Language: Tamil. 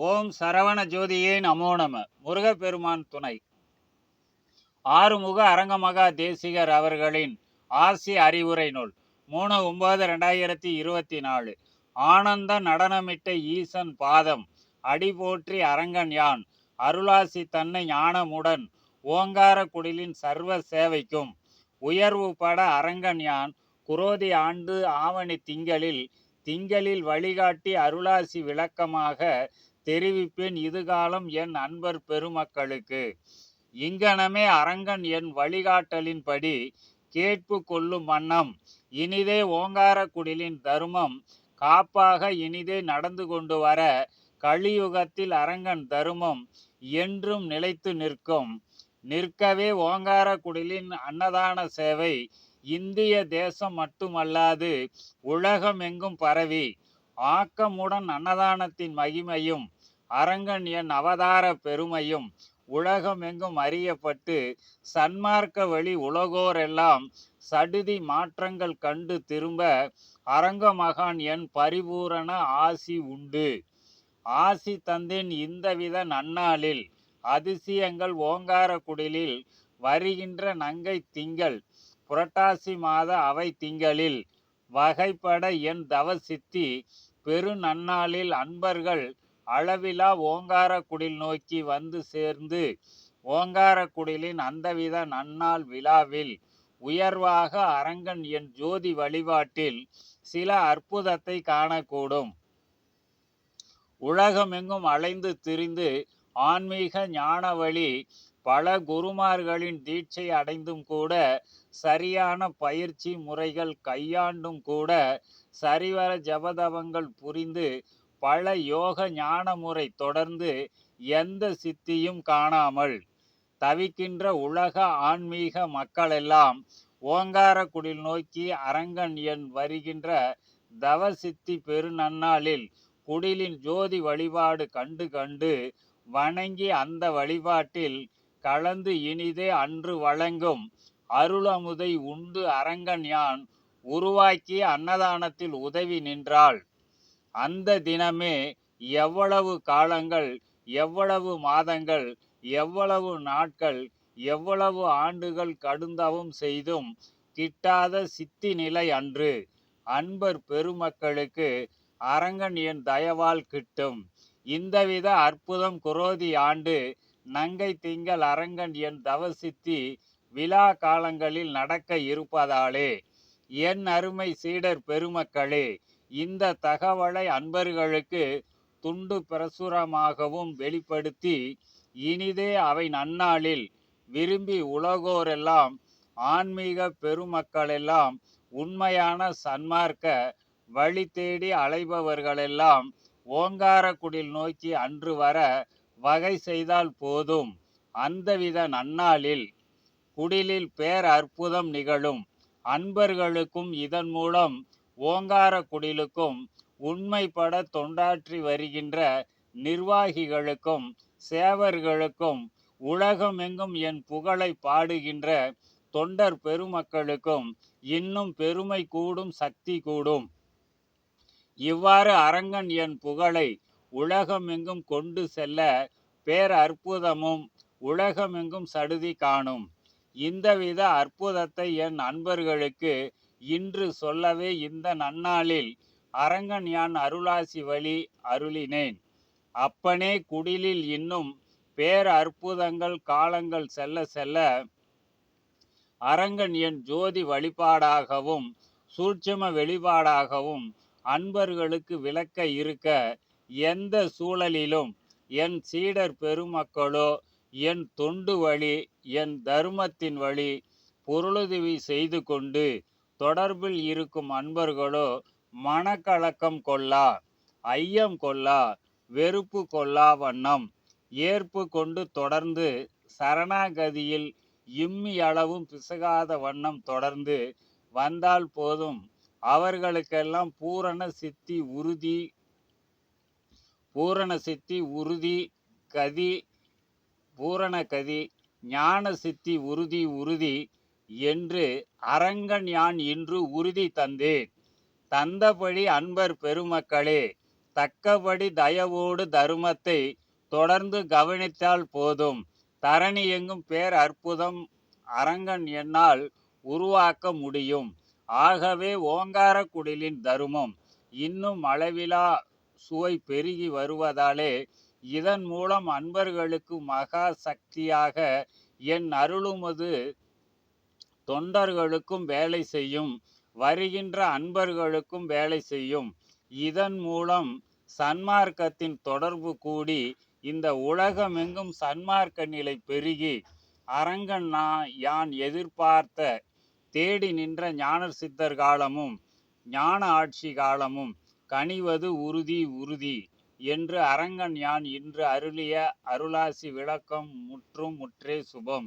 ஓம் சரவண ஜோதியே நமோ நம. முருகப்பெருமான் துணை. ஆறுமுக அரங்கமகா தேசிகர் அவர்களின் ஆசி அறிவுரை நூல் மூணு ஒன்பது ரெண்டாயிரத்தி இருபத்தி நாலு. ஆனந்த நடனமிட்ட ஈசன் பாதம் அடி போற்றி அரங்கன் யான். அருளாசி தன்னை ஞானமுடன் ஓங்கார குடிலின் சர்வ சேவைக்கும். உயர்வு பட அரங்கன் யான். குரோதி ஆண்டு ஆவணி திங்களில் திங்களில் வழிகாட்டி அருளாசி விளக்கமாக தெரிவிப்பேன் இதுகாலம் என் அன்பர் பெருமக்களுக்கு. இங்கனமே அரங்கன் என் வழிகாட்டலின்படி கேட்பு கொள்ளும் வண்ணம். இனிதே ஓங்கார குடிலின் தருமம். காப்பாக இனிதே நடந்து கொண்டு வர கலியுகத்தில் அரங்கன் தருமம். என்றும் நிலைத்து நிற்கும். நிற்கவே ஓங்கார குடிலின் அன்னதான சேவை. இந்திய தேசம் மட்டுமல்லாது உலகம் எங்கும் பரவி. ஆக்கமுடன் அன்னதானத்தின் மகிமையும் அரங்கன் என் அவதார பெருமையும் உலகம் எங்கும் அறியப்பட்டு சன்மார்க்க வழி உலகோரெல்லாம் சடுதி மாற்றங்கள் கண்டு திரும்ப அரங்க மகான் என் பரிபூரண ஆசி உண்டு. ஆசி தந்தேன் இந்தவித நன்னாளில் அதிசயங்கள் ஓங்கார குடிலில் வருகின்ற நங்கை திங்கள் புரட்டாசி மாத அவை திங்களில் வகைப்பட என் தவசித்தி பெரு நன்னாளில் அன்பர்கள் அளவிலா ஓங்கார குடில் நோக்கி வந்து சேர்ந்து ஓங்கார குடிலின் அந்தவித நன்னாள் விழாவில் உயர்வாக அரங்கன் என் ஜோதி வழிபாட்டில் சில அற்புதத்தை காணக்கூடும். உலகமெங்கும் அலைந்து திரிந்து ஆன்மீக ஞான வழி பல குருமார்களின் தீட்சை அடைந்தும் கூட சரியான பயிற்சி முறைகள் கையாண்டும் கூட சரிவர ஜபதவங்கள் புரிந்து பல யோக ஞான முறை தொடர்ந்து எந்த சித்தியும் காணாமல் தவிக்கின்ற உலக ஆன்மீக மக்களெல்லாம் ஓங்காரக்குடில் நோக்கி அரங்கன் என் வருகின்ற தவ சித்தி பெருநன்னாளில் குடிலின் ஜோதி வழிபாடு கண்டு கண்டு வணங்கி அந்த வழிபாட்டில் கலந்து இனிதே அன்று வழங்கும் அருளமுதை உண்டு அரங்கன் யான் உருவாக்கி அன்னதானத்தில் உதவி நின்றாள். அந்த தினமே எவ்வளவு காலங்கள் எவ்வளவு மாதங்கள் எவ்வளவு நாட்கள் எவ்வளவு ஆண்டுகள் கடுந்தவும் செய்தும் கிட்டாத சித்தி நிலை அன்று அன்பர் பெருமக்களுக்கு அரங்கன் என் தயவால் கிட்டும். இந்தவித அற்புதம் குரோதி ஆண்டு நங்கை திங்கள் அரங்கன் என் தவசித்தி விழா காலங்களில் நடக்க இருப்பதாலே என் அருமை சீடர் பெருமக்களே இந்த தகவலை அன்பர்களுக்கு துண்டு பிரசுரமாகவும் வெளிப்படுத்தி இனிதே அவை நன்னாளில் விரும்பி உலகோரெல்லாம் ஆன்மீக பெருமக்களெல்லாம் உண்மையான சன்மார்க்க வழி தேடி அலைபவர்களெல்லாம் ஓங்கார குடில் நோக்கி அன்று வர வகை செய்தால் போதும். அந்தவித நன்னாளில் குடிலில் பேர் அற்புதம் நிகழும். அன்பர்களுக்கும் இதன் மூலம் ஓங்கார குடிலுக்கும் உண்மைப்பட தொண்டாற்றி வருகின்ற நிர்வாகிகளுக்கும் சேவர்களுக்கும் உலகமெங்கும் என் புகழை பாடுகின்ற தொண்டர் பெருமக்களுக்கும் இன்னும் பெருமை கூடும் சக்தி கூடும். இவ்வாறு அரங்கன் என் புகழை உலகமெங்கும் கொண்டு செல்ல பேர் அற்புதமும் உலகமெங்கும் சடுதி காணும். இந்தவித அற்புதத்தை என் அன்பர்களுக்கு இன்று சொல்லவே இந்த நன்னாளில் அரங்கன் யான் அருளாசி வழி அருளினேன். அப்பனே குடிலில் இன்னும் பேர் அற்புதங்கள் காலங்கள் செல்ல செல்ல அரங்கன் என் ஜோதி வழிபாடாகவும் சூட்சம வெளிப்பாடாகவும் அன்பர்களுக்கு விளக்க இருக்க எந்த சூழலிலும் என் சீடர் பெருமக்களோ என் தொண்டு வழி என் தர்மத்தின் வழி பொருளுதவி செய்து கொண்டு தொடர்பில் இருக்கும் அன்பர்களோ மனக்கலக்கம் கொள்ளா ஐயம் கொள்ளா வெறுப்பு கொள்ளா வண்ணம் ஏற்பு கொண்டு தொடர்ந்து சரணாகதியில் இம்மி அளவும் பிசகாத வண்ணம் தொடர்ந்து வந்தால் போதும். அவர்களுக்கெல்லாம் பூரண சித்தி உறுதி பூரண சித்தி உறுதி கதி பூரண கதி ஞான சித்தி உறுதி உறுதி என்று அரங்கன் யான் இன்று உறுதி தந்தேன். தந்தபடி அன்பர் பெருமக்களே தக்கபடி தயவோடு தருமத்தை தொடர்ந்து கவனித்தால் போதும். தரணி எங்கும் பேர் அற்புதம் அரங்கன் என்னால் உருவாக்க முடியும். ஆகவே ஓங்கார குடிலின் தருமம் இன்னும் அளவிலா சுவை பெருகி வருவதாலே இதன் மூலம் அன்பர்களுக்கு மகா சக்தியாக என் அருளுமது தொண்டர்களுக்கும் வேலை செய்யும் வருகின்ற அன்பர்களுக்கும் வேலை செய்யும். இதன் மூலம் சன்மார்க்கத்தின் தொடர்பு கூடி இந்த உலகமெங்கும் சன்மார்க்க நிலை பெருகி அரங்கன் நான் யான் எதிர்பார்த்த தேடி நின்ற ஞான சித்தர் காலமும் ஞான ஆட்சி காலமும் கனிவது உறுதி உறுதி என்று அரங்கன் யான் இன்று அருளிய அருளாசி விளக்கம் முற்றும் முற்றே சுபம்.